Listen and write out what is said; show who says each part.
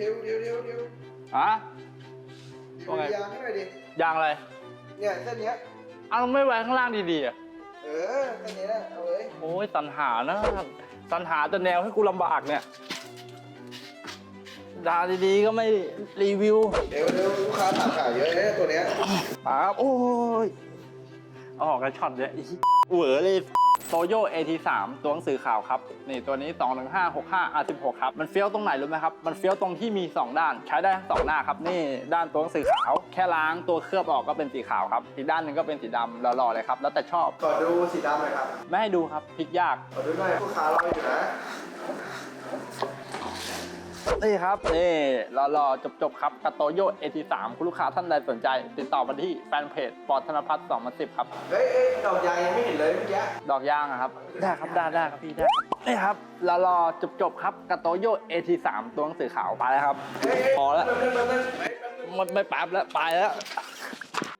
Speaker 1: ทวเดียวเดียวเดียว
Speaker 2: อะ
Speaker 1: เดียว
Speaker 2: ว่าไง
Speaker 1: ยางให้หน่อยดิ
Speaker 2: ยางอะไร
Speaker 1: เนี่ยเส้นเนี้ย
Speaker 2: เอาไม่ไว้ข้างล่างดีๆอะ
Speaker 1: เออเส้นเนี้ยเอาเลย
Speaker 2: โอ้ยสัญหานะสัญหาแต่แนวให้กูลำบากเนี่ยดาดีๆก็ไม่รีวิว
Speaker 1: เดี๋ยวเดี๋ยวลูกค้าถามหาเยอะเลยตัวเนี้ย
Speaker 2: ปั๊บโอ้ย เอาออกกันช็อตเลยอีเหวอเลยโตโย AT3 ตัวหนังสือขาวครับนี่ตัวนี้ 21565 R16 ครับ มันเฟี้ยวตรงไหนรู้ไหมครับ มันเฟี้ยวตรงที่มี 2 ด้าน ใช้ได้ทั้งสองหน้าครับ นี่ด้านตัวหนังสือขาว แค่ล้างตัวเคลือบออกก็เป็นสีขาวครับ อีกด้านหนึ่งก็เป็นสีดำหล่อๆเลยครับ แล้วแต่ชอบ
Speaker 1: ขอดูสีดำหน่อยครับ
Speaker 2: ไม่ให้ดูครับพลิกยาก
Speaker 1: ขอดูหน่อยลูกค้ารออยู่นะ
Speaker 2: นี่ครับ นี่รอๆจบๆครับกับโตโย AT3 คุณลูกค้าท่านใดสนใจ ติดต่อมาที่แฟนเพจปอดธนพัฒน์2010ครับ
Speaker 1: เฮ้ยเอ้ยดอกยางยังไม่เห็นเลยเมื่อกี้
Speaker 2: ดอกยางอะครับ ได้ครับ ได้ได้ครับพี่ได้นี่ครับรอรอจบจบๆครับกับโตโย AT3 ตัวหนังสือขาวไปแล้วครับ
Speaker 1: เฮ้ยเฮ้ย
Speaker 2: พอแล้ว
Speaker 1: แป๊บนึงแป๊บนึงเฮ้ยแป๊บนึง
Speaker 2: หมดไม่แป๊บแล้วไปแล้ว